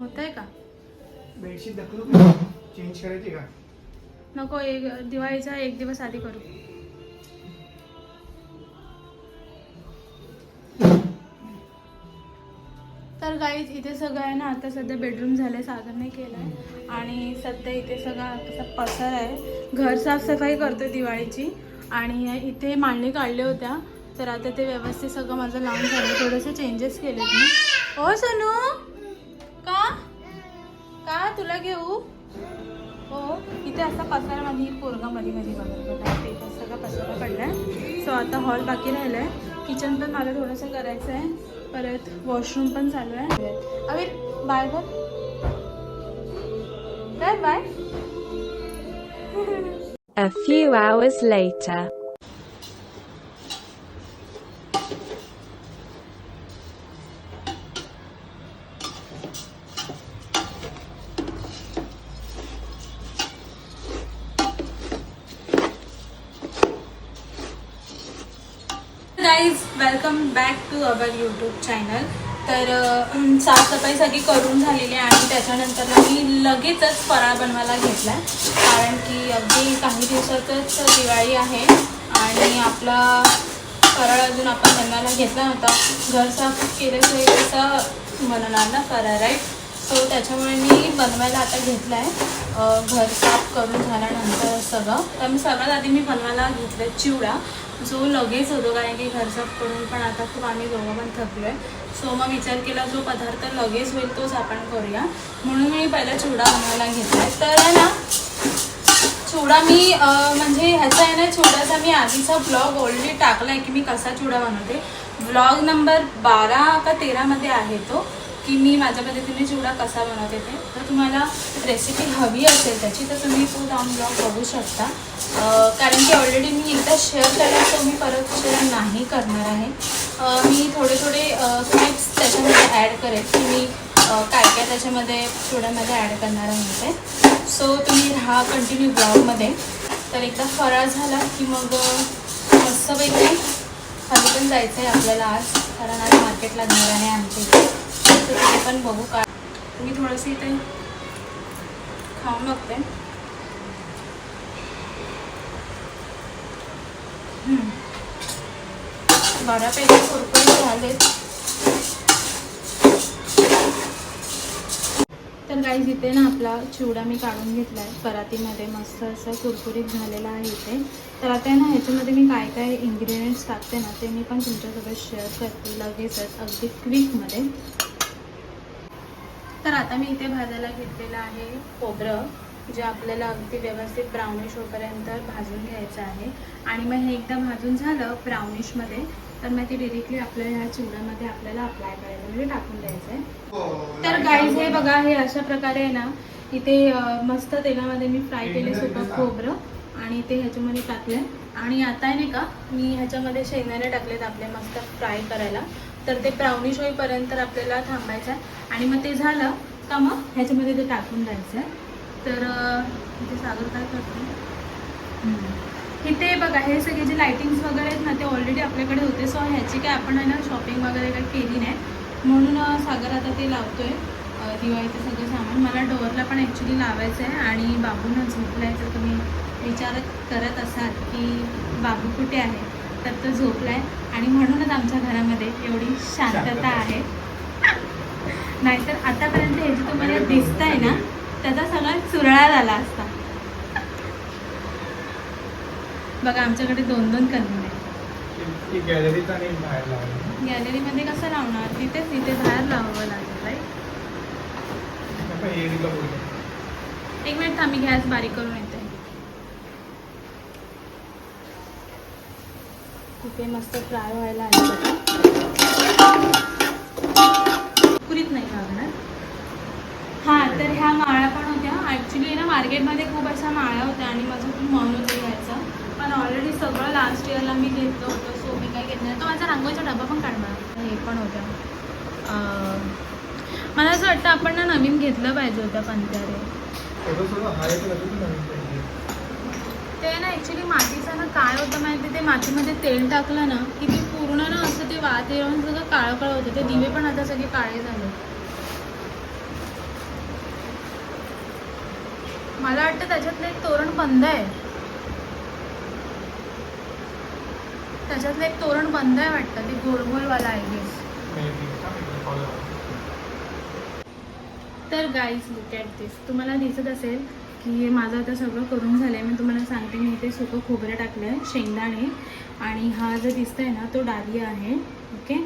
होत आहे का? बेडशीट दाखवू का चेंज करायची का? नको एक दिवाळीचा एक दिवस आधी करू. तर गाईज इथे सगळं आहे ना आता सध्या बेडरूम झालं सागरने केलं आहे आणि सध्या इथे सगळा पसार आहे. घर साफसफाई करतो दिवाळीची. आणि इथे मांडणी काढल्या होत्या. तर आता ते व्यवस्थित सगळं माझं लावून झालं थोडेसे चेंजेस केलेत मी. हो सोनू! तुला घेऊ. हो इथे असा पसारा माझी पोरगा मध्ये मध्ये बघा सगळा पसारा पडलाय. सो आता हॉल बाकी राहिलाय. किचन पण मला थोडंसं करायचं आहे परत वॉशरूम पण चालू आहे. अरे बाय बोल काय bye A few hours later. Guys welcome back to our YouTube channel तर साफसफाई सगळी करून झालेली आहे आणि त्याच्यानंतर मी लगेचच फराळ बनवायला घेतला कारण की अगदी काही दिवसातच दिवाळी आहे आणि आपला फराळ अजून आपण बनवायला घेतला नव्हता. घर साफ केल्याशिवाय कसं बनवणार ना फराळ राईट सो त्याच्यामुळे मी बनवायला आता घेतला आहे घर साफ करून झाल्यानंतर सगळं. तर मी सर्वात आधी मी बनवायला घेतलं चिवडा. जो लगेच होतो कारण की घर करून पण आता खूप आम्ही दोघं पण थकलो आहे सो मग विचार केला जो पदार्थ लगेच होईल तोच आपण करूया. म्हणून मी पहिला चिवडा बनवायला घेतला आहे तर आहे ना चिवडा मी म्हणजे ह्याचा आहे ना चिवड्याचा मी आधीचा ब्लॉग ऑलरेडी टाकला आहे की मी कसा चिवडा बनवते. ब्लॉग नंबर बारा का तेरामध्ये आहे तो. की मी माझ्या पद्धतीने चिवडा कसा बनवते ते तर तुम्हाला रेसिपी हवी असेल त्याची तर तुम्ही तो डाऊन ब्लॉग बघू शकता. कारण की ऑलरेडी मी एकदा शेअर केला तो मी परत शेअर नाही करणार आहे. मी थोडे थोडे क्लिप्स त्याच्यामध्ये ॲड करेन की मी काय काय त्याच्यामध्ये चिवड्यामध्ये ॲड करणार आहे ते. सो तुम्ही राहा कंटिन्यू ब्लॉगमध्ये तर एकदा फराळ झाला की मग मस्तपैकी खाली पण जायचं आहे आपल्याला आज कारण आज मार्केटला जाणार आहे आमच्या इथे. तर पण बघू का मी थोडंसं इथे खाऊन बघते. बऱ्यापैकी कुरकुरीत झालेत. तर गाईज इथे ना आपला चिवडा मी काढून घेतला आहे परातीमध्ये मस्त असं कुरकुरीत झालेला आहे इथे. तर आता आहे ना ह्याच्यामध्ये मी काय काय इन्ग्रेडियंट्स टाकते ना ते मी पण तुमच्यासोबत शेअर करते लगेचच अगदी क्विकमध्ये तर आता मी इथे भाजायला घेतलेलं आहे खोबरं जे आपल्याला अगदी व्यवस्थित ब्राउनिश होईपर्यंत भाजून घ्यायचं आहे. आणि मग हे एकदा भाजून झालं ब्राउनिशमध्ये तर मग ते डिरेक्टली आपल्या ह्या चिवड्यामध्ये आपल्याला अप्लाय करायचं म्हणजे टाकून द्यायचं आहे तर गाईज हे बघा हे अशा प्रकारे आहे ना इथे मस्त तेलामध्ये मी फ्राय केले सुकं खोबरं आणि ते ह्याच्यामध्ये टाकले आणि आता आहे नाही का मी ह्याच्यामध्ये शेंगदाणे टाकलेत आपले मस्त फ्राय करायला. तर ते ब्राउनिश होईपर्यंत आपल्याला थांबायचं आहे आणि मग ते झालं का मग ह्याच्यामध्ये ते टाकून द्यायचं आहे तर इथे सागर काय करतो इथे बघा हे सगळे जे लाइटिंग्स वगैरे आहेत ना ते ऑलरेडी आपल्याकडे होते. सो ह्याची काय आपण आहे ना शॉपिंग वगैरे काही केली नाही. म्हणून सागर आता ते लावतो आहे दिवाळीचं सगळं सामान. मला डोअरला पण ॲक्च्युली लावायचं आहे आणि बाबूंना झोपलायचं तुम्ही विचार करत असाल की बाबू कुठे आहे? तर तो झोपला आहे आणि म्हणूनच आमच्या घरामध्ये एवढी शांतता आहे. नाहीतर आतापर्यंत हे जे तुम्हाला दिसत आहे ना त्याचा सगळा चुरळा झाला असता. बघा आमच्याकडे दोन दोन कलर आहे ती गॅलरीत आणि बाहेर लावली. गॅलरीमध्ये कसं लावणार? तिथेच तिथे बाहेर लावावं लागेल राईट एक मिनिट थांबी गॅस बारीक करून येते. तिथे मस्त फ्राय व्हायला कुरीत नाही लागणार हां तर ह्या माळ्या पण होत्या. ॲक्च्युली ना मार्केटमध्ये खूप अशा माळ्या होत्या आणि माझं खूप मन होतं घ्यायचं. पण ऑलरेडी सगळं लास्ट इयरला मी घेतलं होतं सो मी काय घेतलं नाही. तो माझा रांगोळीचा डबा पण काढणार. हे पण होत्या अं, मला असं वाटतं आपण ना नवीन घेतलं पाहिजे होतं पंत्यारे फोटो सोडून हा एक अजून नवीन पाहिजे ते ना ॲक्च्युली मातीचं ना काय होतं माहिती ते मातीमध्ये तेल टाकलं ना की ते पूर्ण ना असं ते वात येऊन सगळं काळं काळं होतं. ते दिवे पण आता सगळे काळे झाले. मला वाटतं त्याच्यातलं एक तोरण बंद आहे. त्याच्यातलं एक तोरण बंद आहे वाटतं ते गोल गोलवाला आहे गेस तर गाईज लुक ॲट दिस तुम्हाला दिसत असेल की माझं आता सगळं करून झालं आहे मी तुम्हाला सांगते मी इथे सुकं खोबरं टाकलं आहे शेंगदाणे. आणि हा जो दिसतोय ना तो डाली आहे. ओके?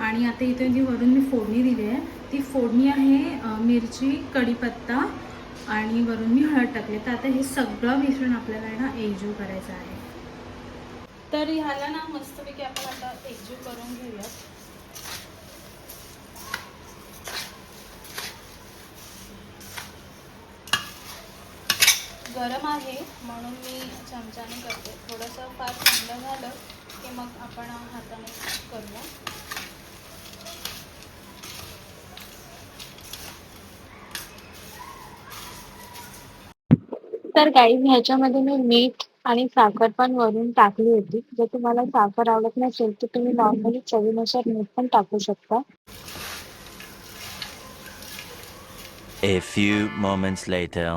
आणि आता इथे जी वरून मी फोडणी दिली आहे ती फोडणी आहे मिरची कढीपत्ता आणि वरून मी हळद टाकले तर आता हे सगळं मिश्रण आपल्याला आहे ना एकजीव करायचं आहे. तर ह्याला ना मस्तपैकी आपण आता एकजीव करून घेऊयात. गरम आहे म्हणून मी चमच्याने करते. थोडंसं फार थंड झालं की मग आपण हाताने करूया. तर गाईज ह्याच्यामध्ये मी मीठ आणि साखर पण वरून टाकली होती. जर तुम्हाला साखर आवडत नसेल तर तुम्ही नॉर्मली चवीनुसार मीठ पण टाकू शकता. A few moments later.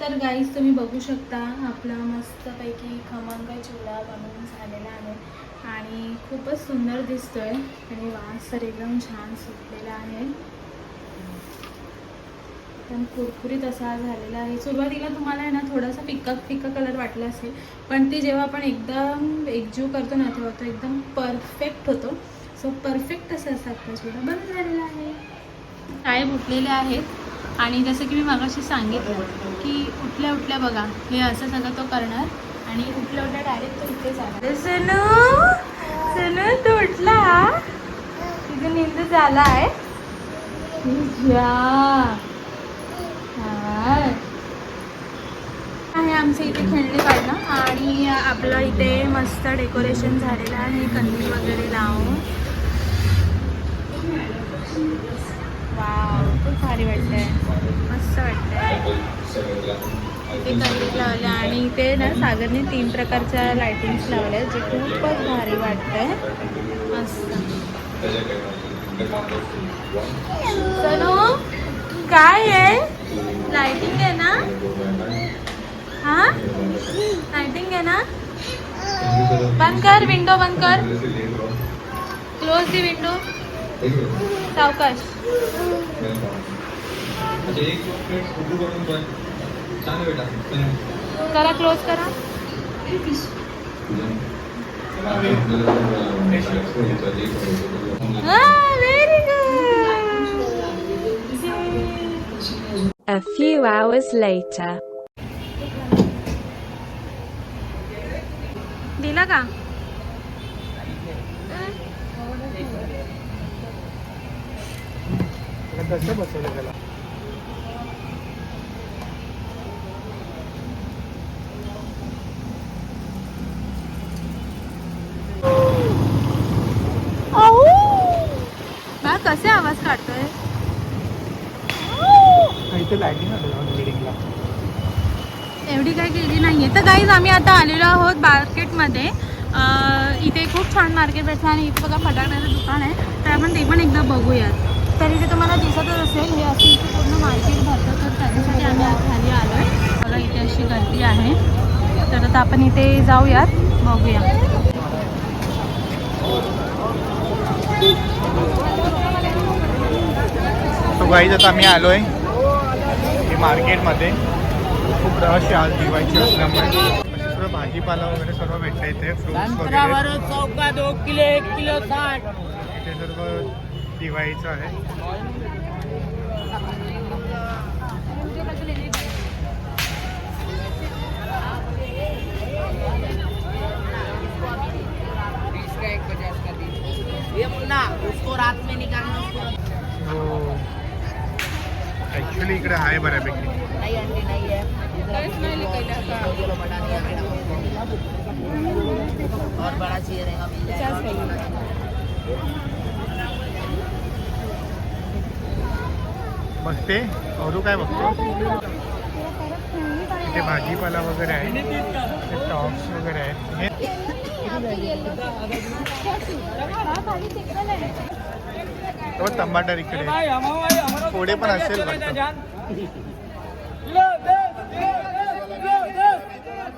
तर गाईज तुम्ही बघू शकता आपला मस्तपैकी खमंग चिवडा बनवून झालेला आहे आणि खूपच सुंदर दिसतोय आणि वास तर एकदम छान सुटलेला आहे. एकदम कुरकुरीत असा झालेला आहे. सुरुवातीला तुम्हाला आहे ना थोडासा फिक्का फिक्का कलर वाटला असेल पण ते जेव्हा आपण एकदम एकजीव करतो ना तेव्हा तो एकदम परफेक्ट होतो. सो परफेक्ट असा असा आपला चिवडा बंद झालेला आहे. काय उठलेले आहेत? आणि जसं की मी मागाशी सांगितलं की उठल्या उठल्या बघा हे असं सगळं तो करणार आणि उठल्या उठल्या डायरेक्ट तो इथे जाणार. सनू सनू तो उठला? तिथे निंद झाला आहे? आहे आमचं इथे खेळणी काढणं आणि आपलं इथे मस्त डेकोरेशन झालेलं आहे कंदील वगैरे लावून. वाव खूप भारी वाटतंय मस्त वाटतंय ते कलर लावले आणि इथे ना सागरने तीन प्रकारच्या लायटिंग्स लावल्या जे खूपच भारी वाटतंय. मस्त. सनो काय आहे? लाइटिंग आहे ना? हा? लाइटिंग आहे ना? बंद कर विंडो बंद कर. क्लोज दी विंडो सावकाश. करा क्लोज करा. Very good A few hours later. दिला का कसं बसवलं त्याला कसे आवाज काढतोय? एवढी काही केली नाहीये. तर काहीच आम्ही आता आलेलो आहोत मार्केटमध्ये इथे खूप छान मार्केट भेटतं आणि इथे बघा फटाकड्याचं दुकान आहे. तर आपण ते पण एकदा बघूयात. तर इथे तुम्हाला दिसतच असेल हे असं इथे पूर्ण मार्केट भरतं तर त्याच्यासाठी आम्ही आज खाली आलो आहे बघा इथे अशी गर्दी आहे. तर आता आपण इथे जाऊयात बघूया. तो गाईज आता आम्ही आलो आहे मार्केटमध्ये. खूप रश आज दिवाळीची असल्यामुळे. सर्व भाजीपाला वगैरे सर्व भेटतं इथे फ्रुट्स वगैरे. चौका दो किलो एक किलो साठ. इथे सर्व दिवाळीचं आहे. ये मुन्ना उसको रात में निकालना उसको ॲक्च्युली इकडे आहे बऱ्यापैकी. नहीं अंडी नहीं है बड़ा दिया मैडम और बड़ा चाहिए रहेगा मिल जाएगा। बघते. अरू काय बघतो? इथे भाजीपाला वगैरे आहे. टॉप्स वगैरे आहेत. हे तो टमाटर इकडे फोडे पण असेल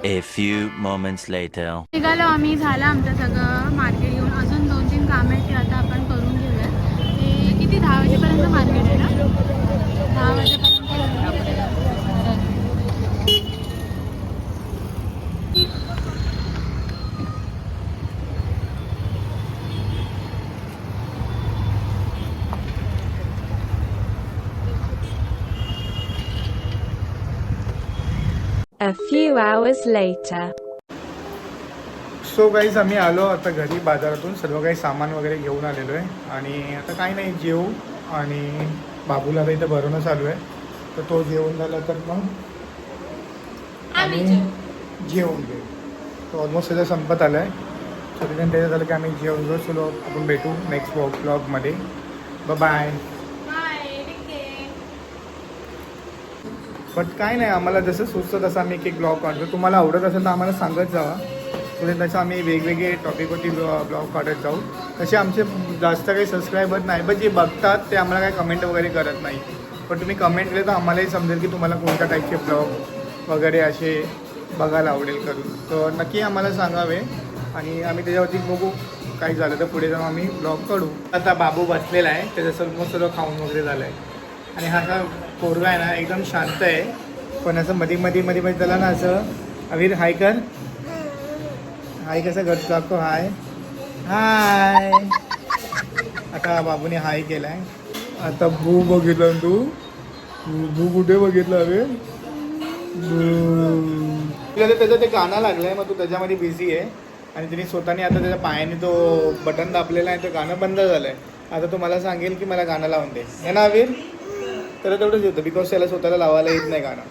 A few moments later. निघालो आम्ही झालं आमचं सगळं मार्केट घेऊन अजून दोन तीन कामं आहेत ती आता आपण करून घेऊया ते किती दहा वाजेपर्यंत मार्केट आहे ना दहा वाजेपर्यंत A few hours later. So guys आम्ही आलो आता घरी बाजारातून सर्व काही सामान वगैरे घेऊन आलेलो आहे आणि आता काही नाही जेऊ आणि बाबूला आता इथं भरणं चालू आहे. तर तो जेवण झाला तर मग आम्ही जेवून घेऊ. तो ऑलमोस्ट त्याचा संपत आला आहे त्याच्यानं त्याचं झालं की आम्ही जेवण घेऊ. चलो आपण भेटू नेक्स्ट ब्लॉग ब्लॉगमध्ये बाय बट काय नाही आम्हाला जसं सुचतं तसं आम्ही एक एक ब्लॉग काढतो. तुम्हाला आवडत असेल तर आम्हाला सांगत जावा. पुढे तसं आम्ही वेगवेगळे टॉपिकवरती ब्लॉग काढत जाऊ. तसे आमचे जास्त काही सबस्क्रायबर नाही पण जे बघतात ते आम्हाला काही कमेंट वगैरे करत नाही. पण तुम्ही कमेंट केले तर आम्हालाही समजेल की तुम्हाला कोणत्या टाईपचे ब्लॉग वगैरे असे बघायला आवडेल करून. तर नक्की आम्हाला सांगावे आणि आम्ही त्याच्यावरती बघू काही झालं तर पुढे जाऊन आम्ही ब्लॉग काढू. आता बाबू बसलेला आहे त्याचं मग सर्व खाऊन वगैरे झालं आहे आणि हा असा पोरगा आहे ना एकदम शांत आहे. पण असं मध्ये मध्ये मध्ये मध्ये त्याला ना असं अवीर हाय कर. हाय कसं करतो लागतो हाय? हाय. आता बाबूने हाय केलाय. आता भू बघितला तू? भू कुठे कुठे बघितला हवे त्याचं ते गाणं लागलंय मग तू त्याच्यामध्ये बिझी आहे. आणि तिने स्वतःने आता त्याच्या पायाने तो बटन दाबलेला आहे तो गाणं बंद झालंय. आता तो मला सांगेल की मला गाणं लावून दे. ना अवीर तर तेवढंच येतं बिकॉज त्याला स्वतःला लावायला येत नाही गाणं.